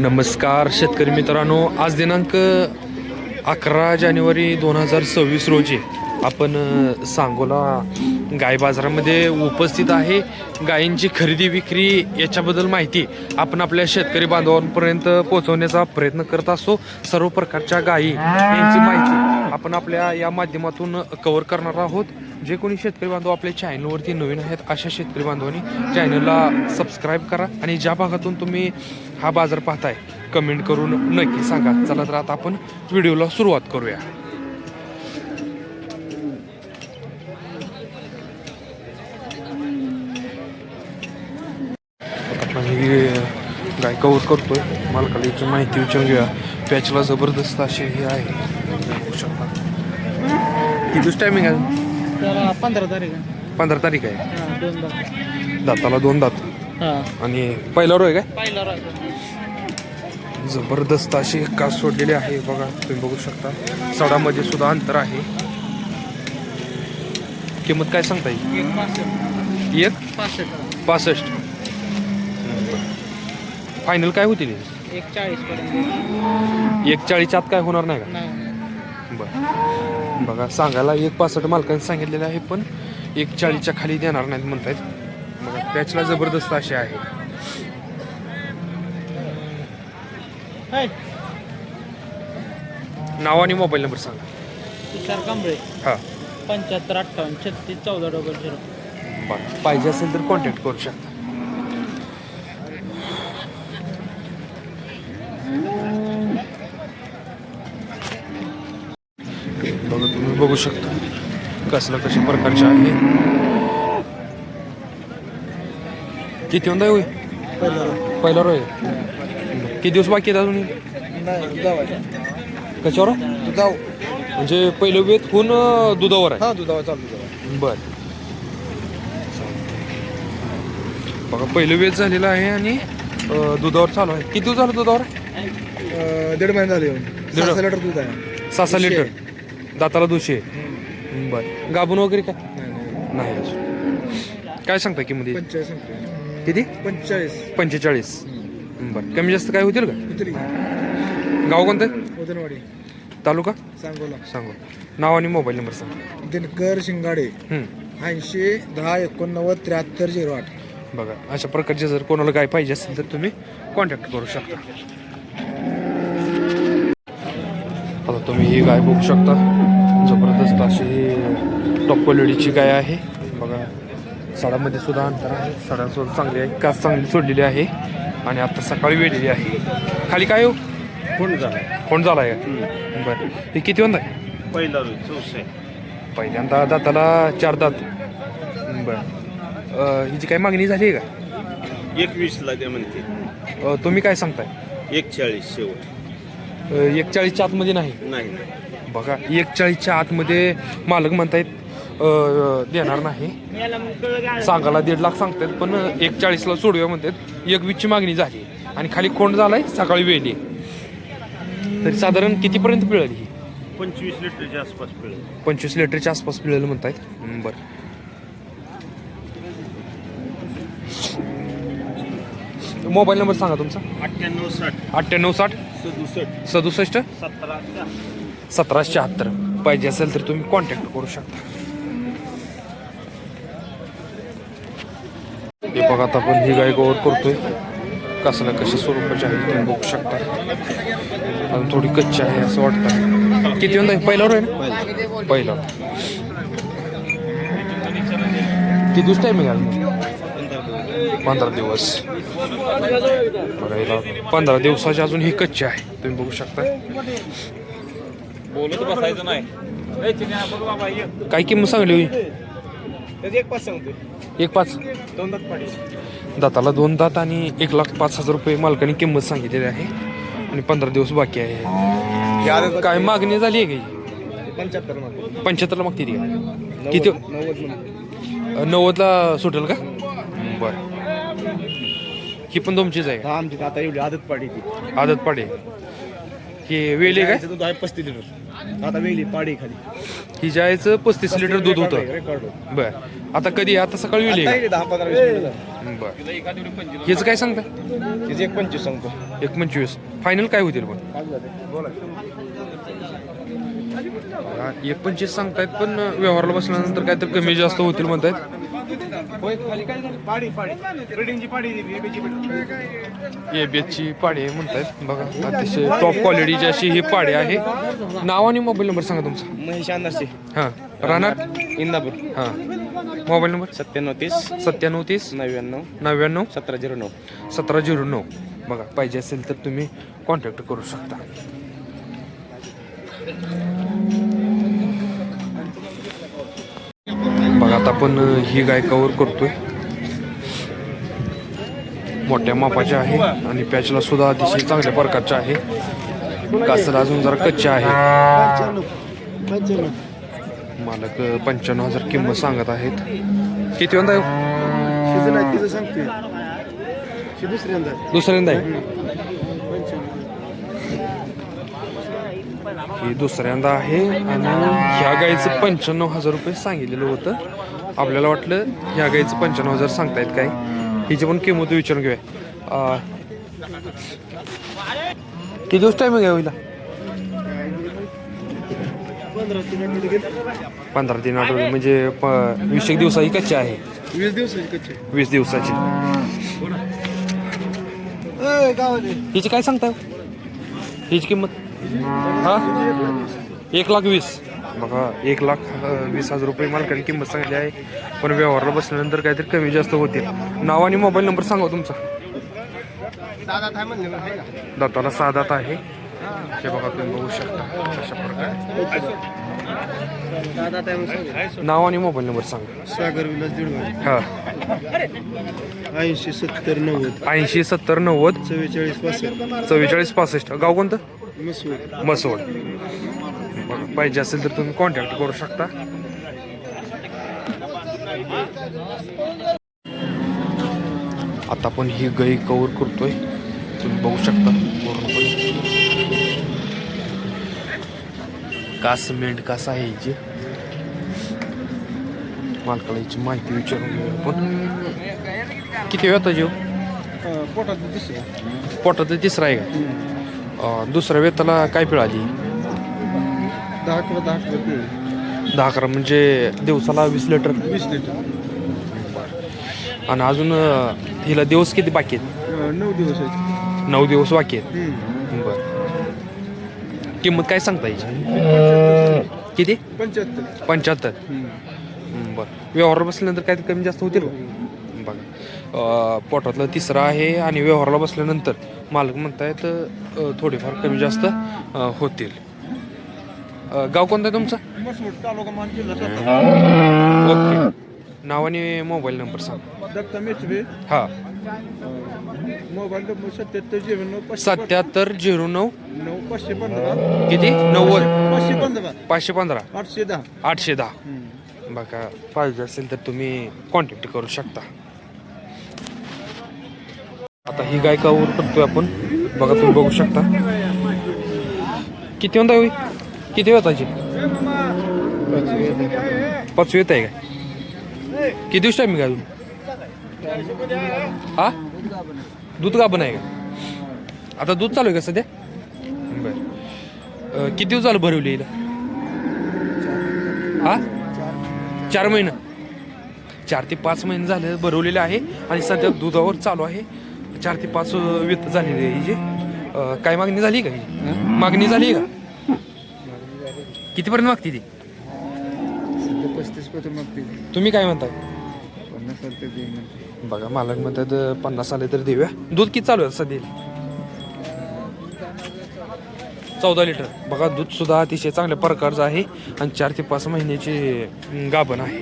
नमस्कार शेतकरी मित्रांनो. आज दिनांक अकरा जानेवारी दोन हजार सव्वीस रोजी आपण सांगोला गाय बाजारामध्ये उपस्थित आहे. गायींची खरेदी विक्री याच्याबद्दल माहिती आपण आपल्या शेतकरी बांधवांपर्यंत पोहोचवण्याचा प्रयत्न करत असतो सर्व प्रकारच्या गायी यांची माहिती आपण आपल्या या माध्यमातून कव्हर करणार आहोत. जे कोणी शेतकरी बांधव आपल्या चॅनलवरती नवीन आहेत अशा शेतकरी बांधवांनी चॅनलला सबस्क्राईब करा आणि ज्या भागातून तुम्ही हा बाजार पाहताय. कमेंट करून नक्की सांगा. चला तर आता आपण व्हिडिओला सुरुवात करूया. गाय कवर करतोय. मालकाला याची माहिती विचारून घेऊया पॅचला जबरदस्त अशी हे आहे. कितीच टायमिंग आहे? पंधरा तारीख आहे. पंधरा तारीख आहे. दाताला दोन दात. हा. आणि पहिला रोय काय? पहिला जबरदस्त अशी कास सोडलेली आहे. बघा तुम्ही बघू शकता. सडामध्ये सुद्धा अंतर आहे. किंमत काय सांगता येईल? एक पासष्ट. फायनल काय होतील? एक चाळीस एक चाळीसच्या आत काय होणार नाही नाही. का बरं. बघा सांगायला एक पासष्ट मालकाने सांगितलेलं आहे पण एक चाळीसच्या खाली देणार नाहीत म्हणतायत. बघा पॅचला जबरदस्त अशी आहे. नाव आणि मोबाईल नंबर सांगा. तुषार कांबळे. हां. पंच्याहत्तर अठ्ठावन्न छत्तीस चौदा डबल झिरो. बरं. पाहिजे असेल तर कॉन्टॅक्ट करू शकता. बघा तुम्ही बघू शकता कसलं कशा प्रकारचे आहे. किती होता होय पहिला. रोय किती दिवस बाकी आहेत अजून? कशावर? दुधाव म्हणजे पहिलं वेत होऊन अं, दुधावर आहे. हा दुधावर चालू दुधावर. बर. बघा पहिलं वेळ झालेलं आहे आणि अं, दुधावर चालू आहे. किती दिवस झालं दुधावर? अं, दीड महिने झाले येऊन. दीड- सहा लिटर दूध आहे. सहा सहा. लिटर. दाताला दोषे बर. गाभून वगैरे काय? नाही, नाही. नाही अजून. काय सांगता किंमत याची? पंचेचाळीस सांगतोय. किती? पंचेचाळीस. पंचेचाळीस. बर. कमी जास्त काय होतील का? उतरी. गाव कोणतं? उदनवाडी. तालुका? सांगोला. सांगू नाव आणि मोबाईल नंबर सांगा. दिनकर शिंगाडे. हम्म. ऐंशी दहा एकोणनव्वद त्र्याहत्तर झिरो आठ. बघा अशा प्रकारचे जर कोणाला काय पाहिजे असेल तर तुम्ही कॉन्टॅक्ट करू शकता. आता तुम्ही ही गाय बघू शकता. जबरदस्त अशी टॉप क्वालिटीची गाय आहे. बघा सडामध्ये सुद्धा अंतर आहे. सडासुद्धा चांगली आहे. कास चांगली सोडलेली आहे. आणि आता सकाळी वेळलेली आहे. खाली काय हो? कोण झाला कोण झाला आहे बरं. हे किती होत आहे पहिला रोज चौसे. पहिल्यांदा दाताला चार दात. बरं. अं, हिची काय मागणी झाली आहे का? एकवीसला ते म्हणते. अं, तुम्ही काय सांगताय? एक चाळीस शेवट. एक चाळीसच्या आतमध्ये नाही? नाही नाही. बघा एक चाळीसच्या आतमध्ये मालक म्हणतायत देणार नाही. सांगायला दीड लाख सांगतायत पण एक चाळीसला सोडूया म्हणतात. एक वीसची मागणी झाली. आणि खाली खोंड झालाय सकाळी वेळली तरी साधारण कितीपर्यंत पिळली ही? पंचवीस लिटरच्या आसपास पिळेल. पंचवीस लिटरच्या आसपास पिळेल म्हणतायत? बरं. मोबाईल नंबर सांगा तुमचा. अठ्ठ्याण्णव साठ. अठ्ठ्याण्णव साठ. सदुसष्ट. सदुसष्ट. सतरा सतरा शहात्तर. पाहिजे असेल तर तुम्ही कॉन्टॅक्ट करू शकता. हे बघा आता आपण ही गाय कवर करतोय. कसं ना कशा स्वरूपाची आहे तुम्ही बघू शकता. अजून थोडी कच्ची आहे असं वाटतं. किती होता पहिल्यावर आहे पहिला किती दिवस टायमिंग आहे पंधरा दिवस. बघा हिला पंधरा दिवसाची अजून ही कच्ची आहे. तुम्ही बघू शकता. बोलत बसायचं नाही. काय किंमत सांगली होई? एक पाच एक पाच. दोन दात पाडी दाताला दोन दात आणि एक लाख पाच हजार रुपये मालकाने किंमत सांगितलेली आहे. आणि पंधरा दिवस बाकी आहे. काय मागणी झाली आहे का? पंच्याहत्तर पंच्याहत्तरला मागते ती का? किती? नव्वदला सुटेल का? बर. ही पण तुमचीच आहे? हा आमची आता एवढी आदत पाडी आदत पाडे हे वेले काय? दूध आहे पस्तीस लिटर. आता वेगळी पाडी खाली. ही जायचं पस्तीस लिटर दूध होतं. रेकॉर्ड बर. आता कधी आता सकाळी वेली येईल दहा पंधरा वीस मिनिटं बर. ह्याचं काय सांगता तिथे एक पंचवीस सांगतो. एक पंचवीस. फायनल काय होतील पण? हा, एक पंचवीस सांगतायत पण व्यवहारला बसल्यानंतर काय तर कमी जास्त होतील म्हणतायत. पाडी पाडी. रेडिंगची पाडी आहे म्हणतायत. बघा अतिशय टॉप क्वालिटीची अशी ही पाडी आहे. नाव आणि मोबाईल नंबर सांगा तुमचा. महेश अंदाजचे हां. राहणार? इंदापूर. हां. मोबाईल नंबर सत्त्याण्णव तीस. सत्त्याण्णव तीस? नव्याण्णव. नव्याण्णव? सतरा झिरो नऊ. सतरा झिरो नऊ. बघा पाहिजे असेल तर तुम्ही कॉन्टॅक्ट करू शकता. बघा आता आपण ही गाय कवर करतोय. मोठ्या मापाच्या आहे आणि पॅचला सुद्धा अतिशय चांगल्या प्रकारच्या आहे. कासला अजून जरा कच्च्या आहे. मालक पंच्याण्णव हजार किंमत सांगत आहेत. किती दुसऱ्यांदा आहे. ही दुसऱ्यांदा आहे. आणि ह्या गाईचं पंच्याण्णव हजार रुपये सांगितलेलं होतं. आपल्याला वाटलं ह्या गाईचं पंच्याण्णव हजार सांगतायत काय? हिची पण किंमत विचारून घेऊया. किती दिवस टायमिंग आहे होईल पंधरा तीन आठवडे म्हणजे प- वीस एक दिवसाची कच्ची आहे. वीस दिवसाची कच्चे वीस दिवसाची. हिची काय सांगता हिची किंमत? हा? एक लाख वीस. बघा एक लाख वीस हजार रुपये मालकाने किंमत सांगितली आहे. पण व्यवहारला बसल्यानंतर काहीतरी कमी जास्त होतील. नाव आणि मोबाईल नंबर सांगा तुमचा. दाताला साधात आहे. हे बघा तुम्ही बघू शकता अशा प्रकारे. नाव आणि मोबाईल नंबर सांगा. सागर विलास दिडवाय हा. ऐंशी सत्तर नव्वद. ऐंशी सत्तर नव्वद. चव्वेचाळीस पासष्ट. चव्वेचाळीस पासष्ट. गाव कोणतं? बघा, पाहिजे असेल तर तुम्ही कॉन्टॅक्ट करू शकता. आता आपण ही गाई कवर करतोय. तुम्ही बघू शकता पूर्णपणे. कास मेंढ कास आहे हिची. मालकाला हिची माहिती विचारून घेऊया आपण. किती वेळ जीव? पोटात पोटात तिसरा आहे का? अं, दुसऱ्या वेताला काय दहा किलो दहा किलो पिळी. दहा अकरा म्हणजे दिवसाला वीस लिटर? वीस लिटर. आणि अजून अं, हिला दिवस किती बाकी आहेत? अं, नऊ दिवस आहेत. नऊ दिवस बाकी आहेत? हम्म. बर. किंमत काय सांगता याची? किती? पंच्याहत्तर. पंच्याहत्तर. हम्म. बर. व्यवहार बसल्यानंतर काय कमी जास्त होतील बघा. अं, पोटातलं तिसरं आहे आणि व्यवहाराला बसल्यानंतर मालक म्हणतायत थोडेफार कमी जास्त होतील. गाव कोणतं आहे तुमचं. ओके. नाव आणि मोबाईल नंबर सांग. दत्ता हां. मोबाईल नंबर सत्याहत्तर झिरो नऊ सत्याहत्तर झिरो नऊ नऊ पाचशे पंधरा. किती? नव्वद. पाचशे पंधरा. पाचशे पंधरा. आठशे दहा. आठशे दहा. बघा पाहिजे असेल तर तुम्ही कॉन्टॅक्ट करू शकता. आता ही गाय कावर करतोय आपण? बघा तुम्ही बघू शकता. किती म्हणता होई किती होताची पाचवी येत आहे का? किती दिवस टायमिंग आहे अजून? हा? दूध का आहे का? आता दूध चालू आहे का सध्या? बर. किती दिवस झालं भरवली हिला? हा? चार महिने. चार ते पाच महिने झाले भरवलेले आहे आणि सध्या दुधावर चालू आहे. चार ते पाच अं, व्यत झालेली आहे हिची. काय मागणी झाली का ही मागणी झाली का? कितीपर्यंत मागते ती? पस्तीस पर्यंत मागते तुम्ही काय म्हणताय पन्नास रुपये दे म्हणते. बघा मालक म्हणतात पन्नास आले तर देऊया. दूध किती चालू आहे सध्या? चौदा लिटर. बघा दूध सुद्धा अतिशय चांगल्या प्रकारचं आहे आणि चार ते पाच महिन्याची गाभण आहे.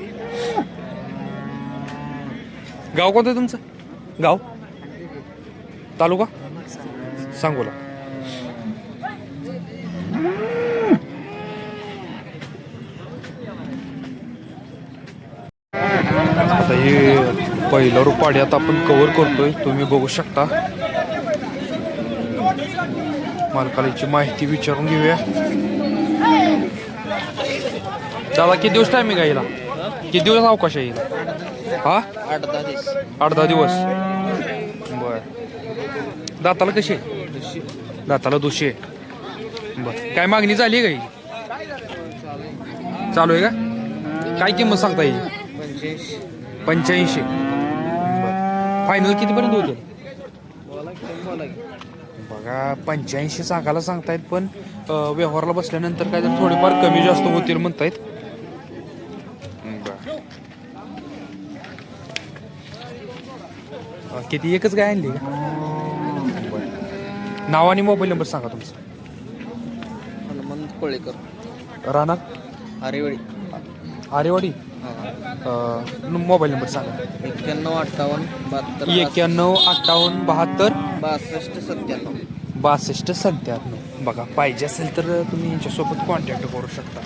गाव कोणतं आहे तुमचं? गाव? तालुका? सांगोला. आता हे पहिलं रुपाडी आता आपण कव्हर करतोय. तुम्ही बघू शकता. मालकालीची माहिती विचारून घेऊया. दादा किती दिवस टायमिंग आहे हिला? किती दिवस अवकाश आहे हिला? हा? आठ दहा दिवस. आठ दहा दिवस. बर. दाताला कशी? आहे? दाताला दोषी आहे. बर. काय मागणी झाली आहे का ही चालू आहे का? काय किंमत सांगता येईल? पंच्याऐंशी. फायनल कितीपर्यंत होते? बघा पंच्याऐंशी सांगायला सांगतायत पण व्यवहाराला बसल्यानंतर काय जर थोडेफार कमी जास्त होतील म्हणतायत बरं. अं, किती? एकच गाय आणली का. नाव आणि मोबाईल नंबर सांगा तुमचा. हनुमंत कोळेकर. राहणार? आरेवाडी. आरेवाडी? अं, न- मोबाईल नंबर सांगा. एक्क्याण्णव अठ्ठावन्न बहात्तर एक्क्याण्णव अठ्ठावन्न बहात्तर? बासष्ट सत्त्याण्णव. बासष्ट सत्त्याण्णव. बघा पाहिजे असेल तर तुम्ही यांच्यासोबत कॉन्टॅक्ट करू शकता.